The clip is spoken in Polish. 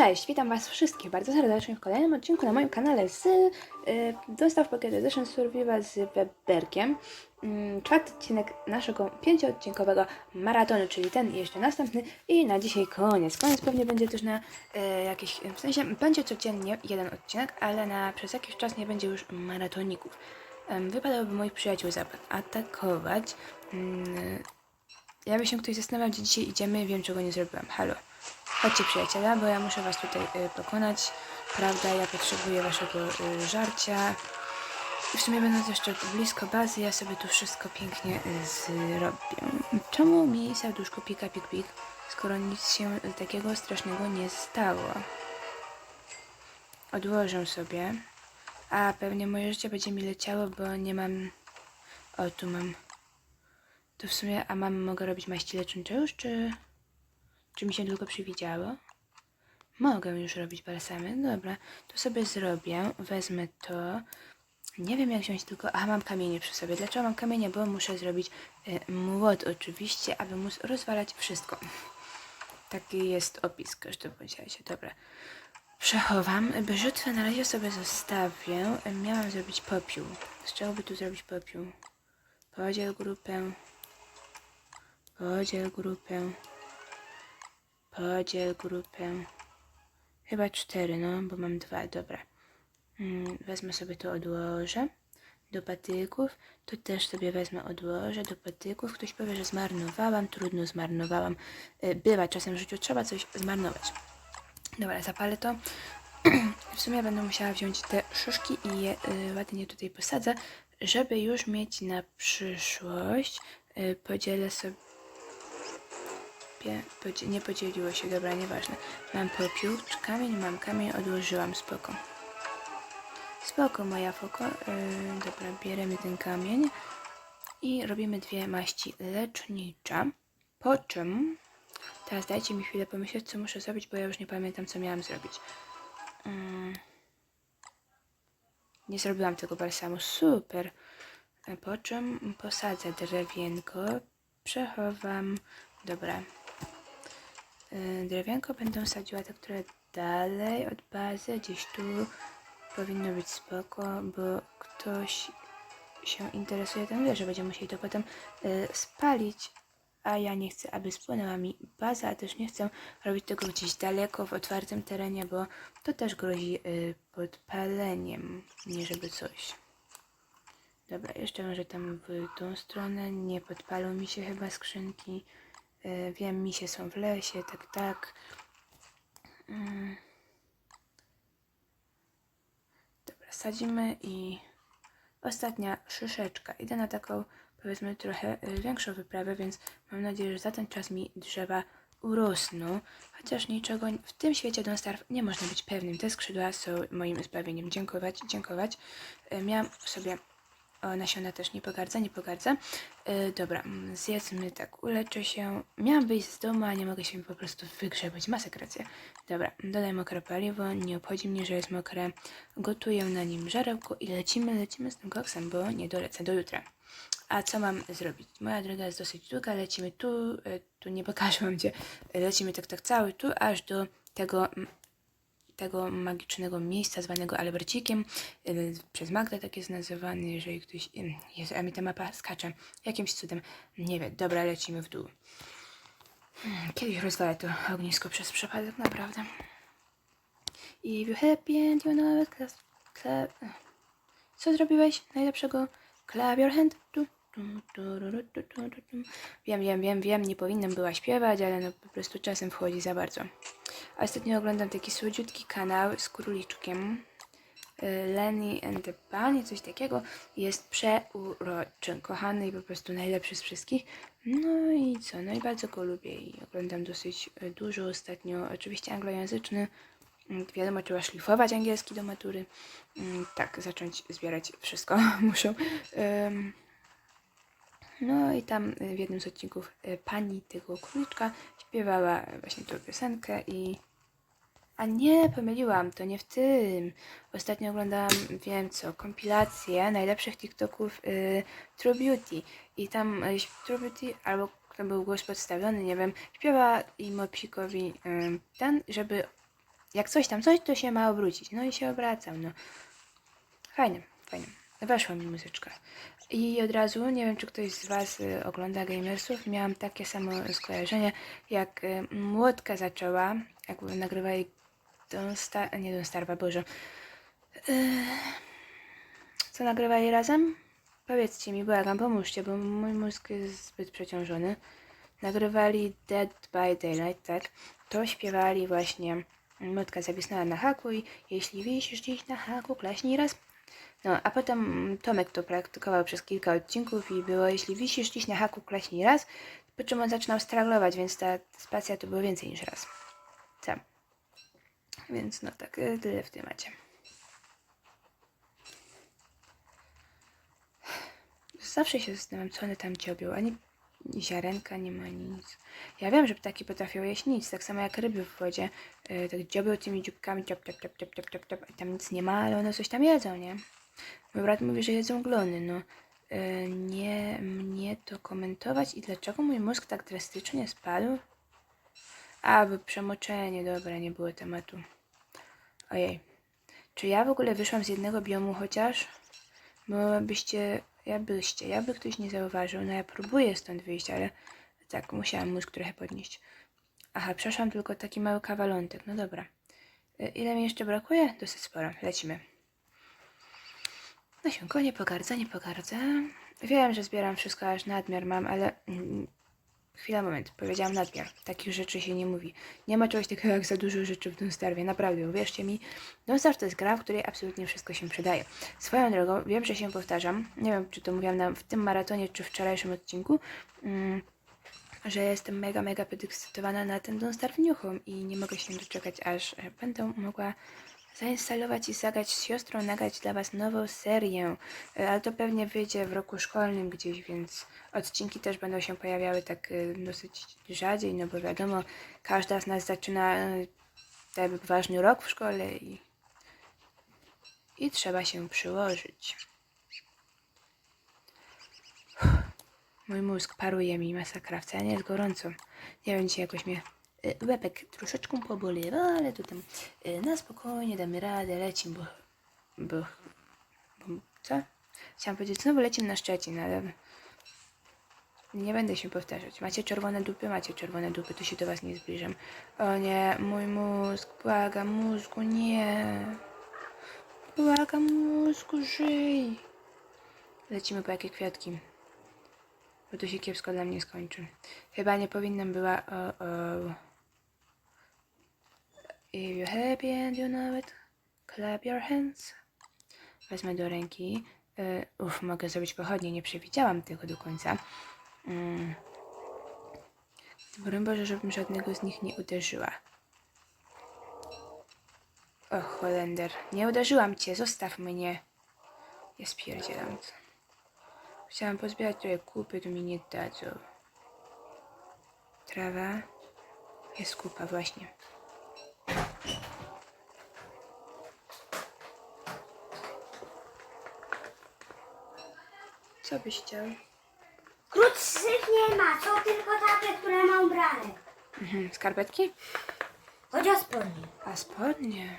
Cześć, witam Was wszystkich bardzo serdecznie w kolejnym odcinku na moim kanale z y, Dostaw Pocket Edition Survival z Weberkiem. Mm, czwarty odcinek naszego pięcioodcinkowego maratonu, czyli ten i jeszcze następny i na dzisiaj koniec. Koniec pewnie będzie też na y, jakiś, w sensie będzie codziennie jeden odcinek, ale na przez jakiś czas nie będzie już maratoników. Ym, wypadałoby moich przyjaciół zaatakować. Mm, jakby się ktoś zastanawiał, gdzie dzisiaj idziemy, wiem czego nie zrobiłam. Halo. Chodźcie przyjaciele, bo ja muszę was tutaj y, pokonać. Prawda, ja potrzebuję waszego y, żarcia. W sumie będąc jeszcze blisko bazy, ja sobie tu wszystko pięknie y, zrobię. Czemu mi serduszko pika pik pik, skoro nic się takiego strasznego nie stało? Odłożę sobie. A pewnie moje życie będzie mi leciało, bo nie mam... O, tu mam... To w sumie, a mam, mogę robić maści lecznicze już, czy... Czy mi się tylko przywidziało? Mogę już robić balsamy. Dobra, to sobie zrobię. Wezmę to. Nie wiem jak wziąć tylko... Aha, mam kamienie przy sobie. Dlaczego mam kamienie? Bo muszę zrobić e, młot oczywiście, aby móc rozwalać wszystko. Taki jest opis bądź razie. Dobra. Przechowam. Brzytwę na razie sobie zostawię. Miałam zrobić popiół. Z czego by tu zrobić popiół? Podziel grupę. Podziel grupę. Podziel grupę. Chyba cztery, no, bo mam dwa, dobra. Mm, Wezmę sobie to odłożę do patyków. Tu też sobie wezmę odłożę do patyków. Ktoś powie, że zmarnowałam. Trudno, zmarnowałam. Y, Bywa, czasem w życiu trzeba coś zmarnować. Dobra, zapalę to. W sumie będę musiała wziąć te szyszki i je y, ładnie tutaj posadzę, żeby już mieć na przyszłość. Y, podzielę sobie Podzi- nie podzieliło się, dobra, nieważne. Mam popiół, czy kamień, mam kamień, odłożyłam, spoko. Spoko, moja foko. Yy, dobra, bierzemy ten kamień i robimy dwie maści lecznicze. Po czym, teraz dajcie mi chwilę pomyśleć, co muszę zrobić, bo ja już nie pamiętam, co miałam zrobić. Mm. Nie zrobiłam tego balsamu, super. Po czym posadzę drewienko, przechowam. Dobra, Drewienko będę sadziła te, które dalej od bazy, gdzieś tu powinno być spoko, bo ktoś się interesuje, ten wie, że będzie musieli to potem y, spalić, a ja nie chcę, aby spłynęła mi baza, a też nie chcę robić tego gdzieś daleko, w otwartym terenie, bo to też grozi y, podpaleniem, nie żeby coś. Dobra, jeszcze może tam w tą stronę, nie podpalą mi się chyba skrzynki. E, Wiem, misie są w lesie, tak, tak. Mm. Dobra, sadzimy i ostatnia szyszeczka. Idę na taką, powiedzmy, trochę y, większą wyprawę, więc mam nadzieję, że za ten czas mi drzewa urosną. Chociaż niczego w tym świecie Don't Starve nie można być pewnym. Te skrzydła są moim zbawieniem. Dziękować, dziękować. Y, Miałam sobie nasiona też nie pogardza, nie pogardza. Yy, dobra, mm, zjedzmy tak, uleczę się. Miałam wyjść z domu, a nie mogę się po prostu wygrzebać. Masakracja. Dobra, dodaj mokre paliwo, nie obchodzi mnie, że jest mokre. Gotuję na nim żarełko i lecimy, lecimy z tym koksem, bo nie dolecę do jutra. A co mam zrobić? Moja droga jest dosyć długa, lecimy tu, y, tu nie pokażę wam gdzie, lecimy tak, tak cały tu, aż do tego mm, tego magicznego miejsca zwanego Albercikiem. y, Przez Magdę tak jest nazywany, jeżeli ktoś... y, Jezu, a ta mapa skacze. Jakimś cudem. Nie wiem. Dobra, lecimy w dół. Hmm, Kiedyś rozwalę to ognisko przez przypadek, naprawdę. If you happy and you know it, clap, clap. Co zrobiłeś najlepszego? Clap your hand. Tu, tu, tu, tu, tu, tu, tu. Wiem, wiem, wiem, wiem, nie powinnam była śpiewać, ale no po prostu czasem wchodzi za bardzo. Ostatnio oglądam taki słodziutki kanał z króliczkiem. y, Lenny and the Bunny, coś takiego. Jest przeuroczy, kochany i po prostu najlepszy z wszystkich. No i co? No i bardzo go lubię i oglądam dosyć y, dużo ostatnio. Oczywiście anglojęzyczny. Mm, Wiadomo, trzeba szlifować angielski do matury. Mm, Tak, zacząć zbierać wszystko muszę. Ym, no i tam w jednym z odcinków y, pani tego króliczka śpiewała właśnie tą piosenkę i... A nie, pomyliłam, to nie w tym. Ostatnio oglądałam, wiem co, kompilację najlepszych TikToków y, True Beauty. I tam y, True Beauty, albo to był głos podstawiony, nie wiem, śpiewa i Mopsikowi y, ten, żeby jak coś tam, coś, to się ma obrócić. No i się obracam, no. Fajne, fajne. Weszła mi muzyczka. I od razu, nie wiem czy ktoś z Was y, ogląda Gamersów, miałam takie samo skojarzenie, jak y, Młotka zaczęła, jak nagrywali Don Star, nie Don Starwa, Boże. Y, co nagrywali razem? Powiedzcie mi, błagam, pomóżcie, bo mój mózg jest zbyt przeciążony. Nagrywali Dead by Daylight, tak? To śpiewali właśnie Młotka zawisnęła na haku i jeśli wisisz dziś na haku, klaśnij raz. No, a potem Tomek to praktykował przez kilka odcinków i było, jeśli wisisz dziś na haku, klaśnij raz, po czym on zaczynał straglować, więc ta spacja to było więcej niż raz. Co? Więc no tak, y, tyle w temacie. Zawsze się zastanawiam, co one tam dziobią. Ani ziarenka nie ma, ani nic. Ja wiem, że ptaki potrafią jeść nic, tak samo jak ryby w wodzie. Yy, tak dziobią tymi dzióbkami, ciop, ciop, ciop, ciop, ciop, ciop, ciop, i tam nic nie ma, ale one coś tam jedzą, nie? Mój brat mówi, że jedzą glony, no. Yy, nie mnie to komentować i dlaczego mój mózg tak drastycznie spadł? A, bo przemoczenie, dobra, nie było tematu. Ojej. Czy ja w ogóle wyszłam z jednego biomu chociaż? Bo byście, ja byście, ja by ktoś nie zauważył. No ja próbuję stąd wyjść, ale tak, musiałam mózg trochę podnieść. Aha, przeszłam tylko taki mały kawalątek, no dobra. Y, Ile mi jeszcze brakuje? Dosyć sporo, lecimy. Nasionko, nie pogardza, nie pogardza. Wiem, że zbieram wszystko, aż nadmiar mam, ale... Chwila, moment. Powiedziałam nadmiar. Takich rzeczy się nie mówi. Nie ma czegoś takiego jak za dużo rzeczy w Dunstarwie. Naprawdę, uwierzcie mi. Dunstar to jest gra, w której absolutnie wszystko się przydaje. Swoją drogą, wiem, że się powtarzam. Nie wiem, czy to mówiłam w tym maratonie, czy wczorajszym odcinku. Mm, że jestem mega, mega podekscytowana na ten Dunstar w Newhome i nie mogę się doczekać, aż e, będę mogła zainstalować i zagrać z siostrą, nagrać dla Was nową serię. E, Ale to pewnie wyjdzie w roku szkolnym gdzieś, więc odcinki też będą się pojawiały tak e, dosyć rzadziej, no bo wiadomo, każda z nas zaczyna e, ten ważny rok w szkole i, i trzeba się przyłożyć. Mój mózg paruje mi masakra, wcale nie jest gorąco. Nie wiem, dzisiaj jakoś mnie łebek troszeczkę pobolewa, ale tu tam y, na spokojnie damy radę, lecim, bo, bo, bo co? Chciałam powiedzieć, znowu lecim na Szczecin, ale nie będę się powtarzać. Macie czerwone dupy? Macie czerwone dupy, to się do was nie zbliżam. O nie, mój mózg, błagam, mózgu, nie. Błagam, mózgu, żyj. Lecimy po jakie kwiatki bo to się kiepsko dla mnie skończy. Chyba nie powinnam była. O, o. If you're happy and you know it, clap your hands. Wezmę do ręki. Y, Uff, mogę zrobić pochodnie. Nie przewidziałam tego do końca. Mm. Broń Boże, żebym żadnego z nich nie uderzyła. Och, Holender. Nie uderzyłam cię, zostaw mnie. Ja spierdzielam. Chciałam pozbierać trochę kupy, to mi nie dadzą. Trawa. Jest kupa, właśnie. Co byś chciał? Krótszych nie ma, są tylko takie, które mam brane. Mhm, skarpetki? Chodź o spodnie. A spodnie.